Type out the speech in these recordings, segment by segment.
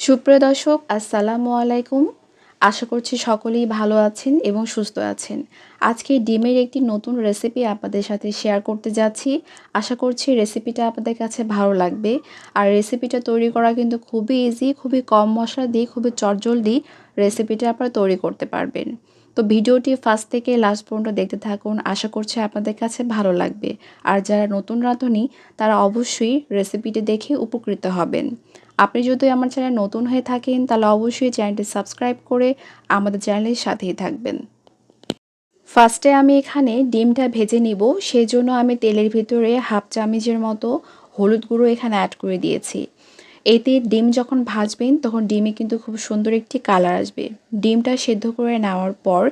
সুপ্রিয় দর্শক, আসসালামু আলাইকুম। আশা করছি সকলেই ভালো আছেন এবং সুস্থ আছেন। আজকে ডিমের একটি নতুন রেসিপি আপনাদের সাথে শেয়ার করতে যাচ্ছি। আশা করছি রেসিপিটা আপনাদের কাছে ভালো লাগবে। আর রেসিপিটা তৈরি করা কিন্তু খুবই ইজি খুবই কম মশলা দিয়ে, খুবই চটজলদি রেসিপিটা আপনারা তৈরি করতে পারবেন। তো ভিডিওটি ফার্স্ট থেকে লাস্ট পর্যন্ত দেখতে থাকুন। আশা করছি আপনাদের কাছে ভালো লাগবে। আর যারা নতুন রাঁধুনি, তারা অবশ্যই রেসিপিটি দেখে উপকৃত হবেন। আপনি যদি আমার চ্যানেল নতুন হয়ে থাকেন, তাহলে অবশ্যই চ্যানেলটি সাবস্ক্রাইব করে আমাদের চ্যানেলের সাথেই থাকবেন। ফার্স্টে আমি এখানে ডিমটা ভেজে নিব। সেই জন্য আমি তেলের ভিতরে হাফ চামিচের মতো হলুদ গুঁড়ো এখানে অ্যাড করে দিয়েছি। এতে ডিম যখন ভাজবেন, তখন ডিমে কিন্তু খুব সুন্দর একটি কালার আসবে। ডিমটা সেদ্ধ করে নেওয়ার পর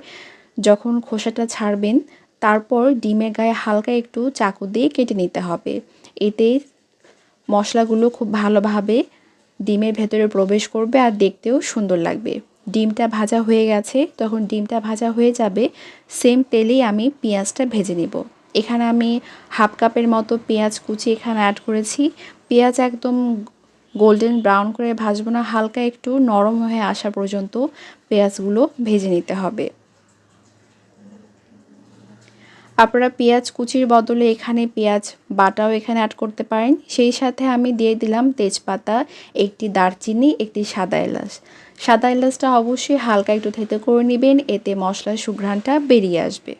যখন খোসাটা ছাড়বেন, তারপর ডিমের গায়ে হালকা একটু চাকু দিয়ে কেটে নিতে হবে। এতে মশলাগুলো খুব ভালোভাবে ডিমের ভেতরে প্রবেশ করবে আর দেখতেও সুন্দর লাগবে। ডিমটা ভাজা হয়ে গেছে, তখন ডিমটা ভাজা হয়ে যাবে সেম তেলেই আমি পেঁয়াজটা ভেজে নেব। এখানে আমি হাফ কাপের মতো পেঁয়াজ কুচি এখানে অ্যাড করেছি। পেঁয়াজ একদম গোল্ডেন ব্রাউন করে ভাজবো না, হালকা একটু নরম হয়ে আসা পর্যন্ত পেঁয়াজগুলো ভেজে নিতে হবে। আপনারা পেঁয়াজ কুচির বদলে এখানে পেঁয়াজ বাটাও এখানে অ্যাড করতে পারেন। সেই সাথে আমি দিয়ে দিলাম তেজপাতা, একটি দারচিনি, একটি সাদা এলাচ। সাদা এলাচটা অবশ্যই হালকা একটু থেতে করে নেবেন, এতে মশলার সুঘ্রাণটা বেরিয়ে আসবে।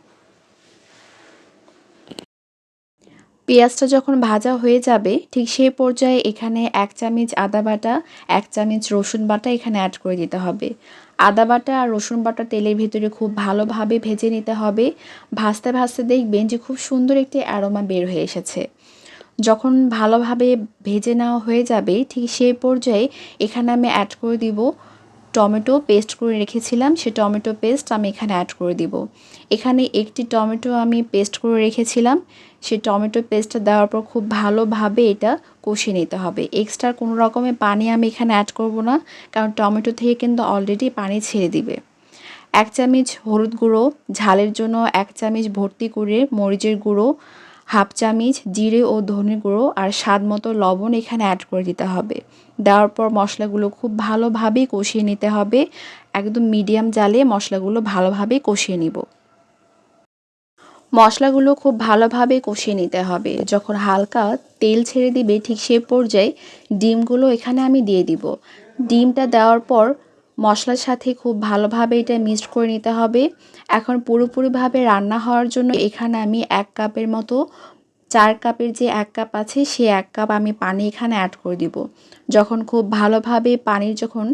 পেঁয়াজটা যখন ভাজা হয়ে যাবে, ঠিক সেই পর্যায়ে এখানে এক চামচ আদা বাটা, এক চামচ রসুন বাটা এখানে অ্যাড করে দিতে হবে। আদা বাটা আর রসুন বাটা তেলের ভিতরে খুব ভালোভাবে ভেজে নিতে হবে। ভাজতে ভাজতে দেখবেন যে খুব সুন্দর একটি অ্যারোমা বের হয়ে এসেছে। যখন ভালোভাবে ভেজে নেওয়া হয়ে যাবে, ঠিক সেই পর্যায়ে এখানে আমি অ্যাড করে দিব টমেটো পেস্ট করে রেখেছিলাম, সে টমেটো পেস্ট আমি এখানে অ্যাড করে দিব। এখানে একটি টমেটো আমি পেস্ট করে রেখেছিলাম, সে টমেটো পেস্টটা দেওয়ার পর খুব ভালোভাবে এটা কষিয়ে নিতে হবে। এক্সট্রা কোনো রকমের পানি আমি এখানে অ্যাড করব না, কারণ টমেটো থেকে কিন্তু অলরেডি পানি ছেড়ে দিবে। এক চামচ হলুদ গুঁড়ো, ঝালের জন্য এক চামচ ভর্তি করে মরিচের গুঁড়ো হাফ চামচ জিরে ও ধনে গুঁড়ো আর স্বাদ মতো লবণ এখানে অ্যাড করে দিতে হবে। দেওয়ার পর মশলাগুলো খুব ভালোভাবে কষিয়ে নিতে হবে। একদম মিডিয়াম জালে মশলাগুলো ভালোভাবে কষিয়ে নিব। মশলাগুলো খুব ভালোভাবে কষিয়ে নিতে হবে। যখন হালকা তেল ছেড়ে দিবে ঠিক সে পর্যায়ে ডিমগুলো এখানে আমি দিয়ে দিব। ডিমটা দেওয়ার পর মশলার সাথে খুব ভালোভাবে এটা মিক্সড করে নিতে হবে। এখন পুরোপুরিভাবে রান্না হওয়ার জন্য এখানে আমি এক কাপের মতো, চার কাপের যে এক কাপ আছে সে এক কাপ আমি পানি এখানে অ্যাড করে দিব। যখন খুব ভালোভাবে পানির যখন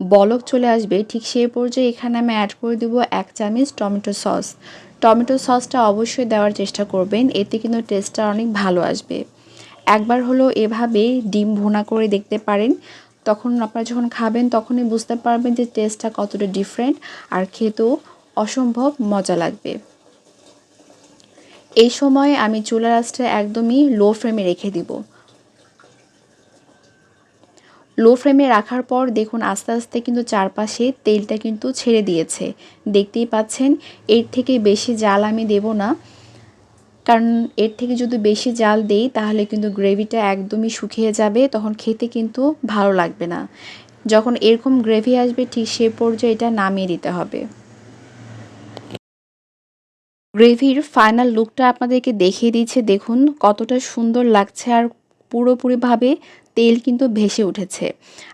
বলক চলে আসবে, ঠিক সেই পর্যায়ে এখানে আমি অ্যাড করে দিব এক চামচ টমেটো সস। টমেটো সসটা অবশ্যই দেওয়ার চেষ্টা করবেন, এতে কিন্তু টেস্টটা অনেক ভালো আসবে। একবার হলো এভাবে ডিম ভুনা করে দেখতে পারেন। তখন আপনারা যখন খাবেন, তখনই বুঝতে পারবেন যে টেস্টটা কতটা ডিফারেন্ট আর খেতেও অসম্ভব মজা লাগবে। এই সময় আমি চুলা রাসটা একদমই লো ফ্লেমে রেখে দিব। লো ফ্লেমে রাখার পর দেখুন আস্তে আস্তে কিন্তু চারপাশে তেলটা কিন্তু ছেড়ে দিয়েছে। দেখতেই পাচ্ছেন, এর থেকে বেশি জাল আমি দেব না। কারণ এর থেকে যদি বেশি জাল দেই, তাহলে কিন্তু গ্রেভিটা একদমই শুকিয়ে যাবে, তখন খেতে কিন্তু ভালো লাগবে না। যখন এরকম গ্রেভি আসবে, ঠিক সে পর্যায়ে এটা নামিয়ে দিতে হবে। গ্রেভির ফাইনাল লুকটা আপনাদেরকে দেখিয়ে দিচ্ছে দেখুন কতটা সুন্দর লাগছে আর পুরোপুরিভাবে তেল কিন্তু ভেসে উঠেছে।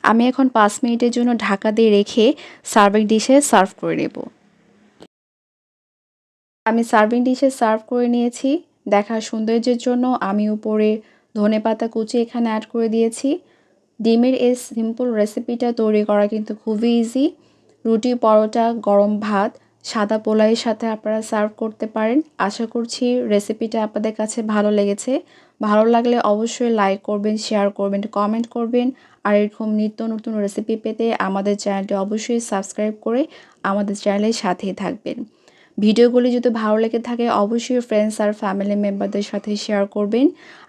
আমি এখন পাঁচ মিনিটের জন্য ঢাকা দিয়ে রেখে সার্ভিং ডিশে সার্ভ করে নেব। আমি সার্ভিং ডিশে সার্ভ করে নিয়েছি। দেখার সৌন্দর্যের জন্য আমি উপরে ধনে পাতা কুচি এখানে অ্যাড করে দিয়েছি। ডিমের এই সিম্পল রেসিপিটা তৈরি করা কিন্তু খুবই ইজি রুটি, পরোটা, গরম ভাত, সাদা পোলাইয়ের সাথে আপনারা সার্ভ করতে পারেন। আশা করছি রেসিপিটা আপনাদের কাছে ভালো লেগেছে। ভালো লাগলে অবশ্যই লাইক করবেন শেয়ার করবেন কমেন্ট করবেন। আর এরকম নিত্য নতুন রেসিপি পেতে আমাদের চ্যানেলটি অবশ্যই সাবস্ক্রাইব করে আমাদের চ্যানেলের সাথেই থাকবেন। ভিডিওগুলি যদি ভালো লেগে থাকে, অবশ্যই ফ্রেন্ডস আর ফ্যামিলি মেম্বারদের সাথে শেয়ার করবেন।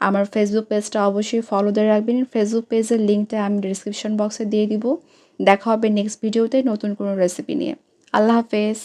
আমার ফেসবুক পেজটা অবশ্যই ফলো দিয়ে রাখবেন। ফেসবুক পেজের লিঙ্কটা আমি ডিসক্রিপশন বক্সে দিয়ে দিব। দেখা হবে নেক্সট ভিডিওতে নতুন কোনো রেসিপি নিয়ে। আল্লাহ হাফেজ।